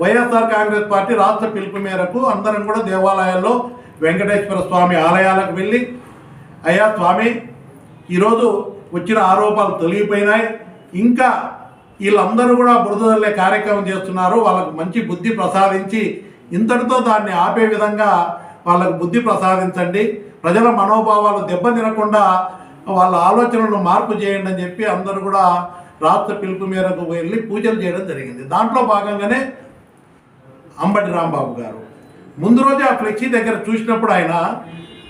YSR Congress party రాష్ట్ర పిలుపు మేరకు అందరం కూడా దేవాలయాల్లో వెంకటేశ్వర స్వామి ఆలయాలకు వెళ్ళి అయ్యా స్వామి ఈరోజు వచ్చిన ఆరోపాలు తొలగిపోయినాయి. ఇంకా వీళ్ళందరూ కూడా బురదల్లే కార్యక్రమం చేస్తున్నారు. వాళ్ళకు మంచి బుద్ధి ప్రసాదించి ఇంతటితో దాన్ని ఆపే విధంగా వాళ్ళకు బుద్ధి ప్రసాదించండి. ప్రజల మనోభావాలు దెబ్బతినకుండా వాళ్ళ ఆలోచనలను మార్పు చేయండి అని చెప్పి అందరూ కూడా రాష్ట్ర పిలుపు మేరకు వెళ్ళి పూజలు చేయడం జరిగింది. దాంట్లో భాగంగానే అంబటి రాంబాబు గారు. ముందు రోజే ఆ ఫ్లెక్సీ దగ్గర చూసినప్పుడు ఆయన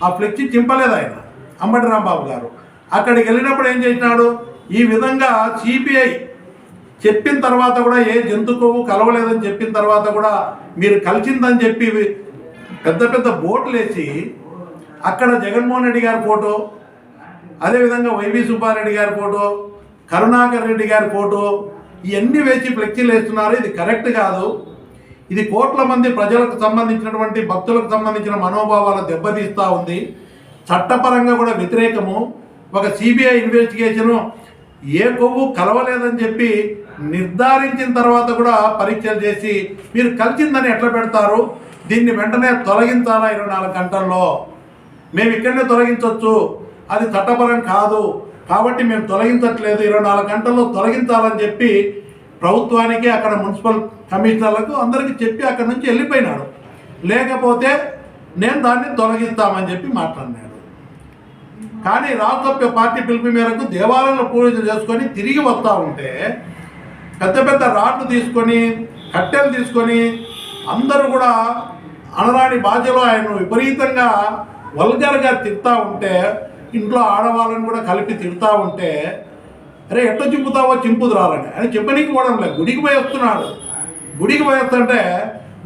ఆ ఫ్లెక్సీ చింపలేదు ఆయన అంబటి రాంబాబు గారు. అక్కడికి వెళ్ళినప్పుడు ఏం చేసినాడు? ఈ విధంగా సిబిఐ చెప్పిన తర్వాత కూడా ఏ జంతుకోవు కలవలేదని చెప్పిన తర్వాత కూడా మీరు కలిసిందని చెప్పి పెద్ద పెద్ద బోట్లు వేసి అక్కడ జగన్మోహన్ రెడ్డి గారి ఫోటో అదేవిధంగా వైవి సుబ్బారెడ్డి గారి ఫోటో కరుణాకర్ రెడ్డి గారి ఫోటో ఇవన్నీ వేసి ఫ్లెక్సీలు వేస్తున్నారు. ఇది కరెక్ట్ కాదు. ఇది కోట్ల మంది ప్రజలకు సంబంధించినటువంటి భక్తులకు సంబంధించిన మనోభావాలు దెబ్బతీస్తూ ఉంది. చట్టపరంగా కూడా వ్యతిరేకము. ఒక సిబిఐ ఇన్వెస్టిగేషను ఏ కొవ్వు కలవలేదని చెప్పి నిర్ధారించిన తర్వాత కూడా పరీక్షలు చేసి మీరు కలిసిందని ఎట్లా పెడతారు? దీన్ని వెంటనే తొలగించాలా ఇరవై నాలుగు గంటల్లో? మేము ఇక్కడనే తొలగించవచ్చు అది చట్టపరం కాదు. కాబట్టి మేము తొలగించట్లేదు. ఇరవై నాలుగు గంటల్లో తొలగించాలని చెప్పి ప్రభుత్వానికి అక్కడ మున్సిపల్ కమిషనర్లకు అందరికీ చెప్పి అక్కడ నుంచి వెళ్ళిపోయినాడు. లేకపోతే నేను దాన్ని తొలగిస్తామని చెప్పి మాట్లాడినాడు. కానీ రాష్ట్ర పార్టీ పిలుపు మేరకు దేవాలయంలో పూజలు చేసుకొని తిరిగి వస్తూ ఉంటే పెద్ద పెద్ద రాడ్లు తీసుకొని కట్టెలు తీసుకొని అందరూ కూడా అనరాని బాధ్యలో ఆయన విపరీతంగా వల్గర్గా తిడతా ఉంటే ఇంట్లో ఆడవాళ్ళని కూడా కలిపి తిడతా ఉంటే అరే ఎట్లా చింపుతావో చింపుదు రాలని ఆయన చెప్పనీకి పోవడం లేదు. గుడికి పోయి వస్తున్నాడు. గుడికి పోయి వస్తుంటే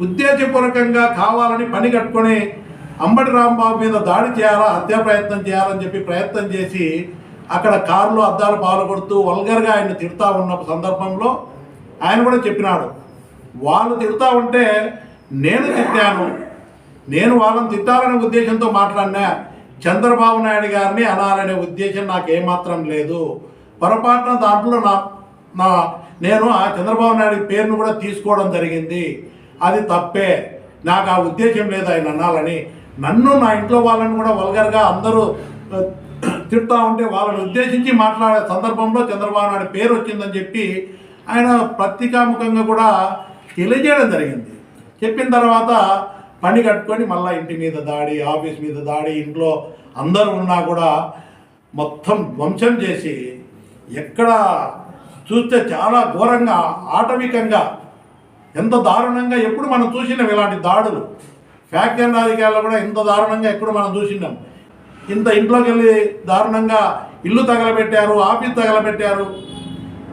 ఉద్దేశపూర్వకంగా కావాలని పని కట్టుకొని అంబటి రాంబాబు మీద దాడి చేయాలా హత్యా ప్రయత్నం చేయాలని చెప్పి ప్రయత్నం చేసి అక్కడ కారులో అద్దాలు పాల్గొడుతూ వల్గర్గా ఆయన తిడతా ఉన్న సందర్భంలో ఆయన కూడా చెప్పినాడు. వాళ్ళు తిడతా ఉంటే నేను తిట్టాను. నేను వాళ్ళని తిట్టాలనే ఉద్దేశంతో మాట్లాడినా చంద్రబాబు నాయుడు గారిని అనాలనే ఉద్దేశం నాకు ఏమాత్రం లేదు. పొరపాటున దాంట్లో నా నా నేను ఆ చంద్రబాబు నాయుడు పేరును కూడా తీసుకోవడం జరిగింది. అది తప్పే. నాకు ఆ ఉద్దేశం లేదు ఆయన అనాలని. నన్ను నా ఇంట్లో వాళ్ళని కూడా వల్గర్గా అందరూ తిడతా ఉంటే వాళ్ళని ఉద్దేశించి మాట్లాడే సందర్భంలో చంద్రబాబు నాయుడు పేరు వచ్చిందని చెప్పి ఆయన పత్రికాముఖంగా కూడా తెలియజేయడం జరిగింది. చెప్పిన తర్వాత పని కట్టుకొని మళ్ళీ ఇంటి మీద దాడి ఆఫీస్ మీద దాడి ఇంట్లో అందరూ ఉన్నా కూడా మొత్తం ధ్వంసం చేసి ఎక్కడ చూస్తే చాలా ఘోరంగా ఆటవికంగా ఎంత దారుణంగా ఎప్పుడు మనం చూసినాం ఇలాంటి దాడులు. ఫ్యాక్టరీ రాజకీయాల్లో కూడా ఇంత దారుణంగా ఎప్పుడు మనం చూసినాం. ఇంత ఇంట్లోకి వెళ్ళి దారుణంగా ఇల్లు తగలబెట్టారు ఆఫీస్ తగలబెట్టారు.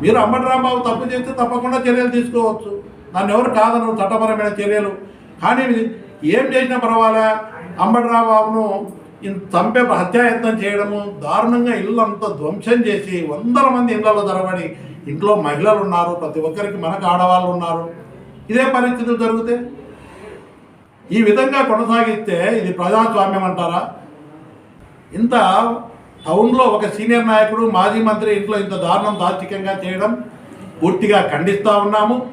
మీరు అంబటరాంబాబు తప్పు చేస్తే తప్పకుండా చర్యలు తీసుకోవచ్చు. దాన్ని ఎవరు కాదను చట్టపరమైన చర్యలు. కానీ ఏం చేసినా పర్వాలే. అంబటరాంబాబును చంపే హత్యాయత్నం చేయడము దారుణంగా ఇల్లు అంతా ధ్వంసం చేసి వందల మంది ఇళ్ళలో తరబడి ఇంట్లో మహిళలు ఉన్నారు ప్రతి ఒక్కరికి మనకు ఆడవాళ్ళు ఉన్నారు. ఇదే పరిస్థితులు జరిగితే? ఈ విధంగా కొనసాగిస్తే ఇది ప్రజాస్వామ్యం అంటారా? ఇంత టౌన్లో ఒక సీనియర్ నాయకుడు మాజీ మంత్రి ఇంట్లో ఇంత దారుణం దార్శికంగా చేయడం పూర్తిగా ఖండిస్తూ ఉన్నాము.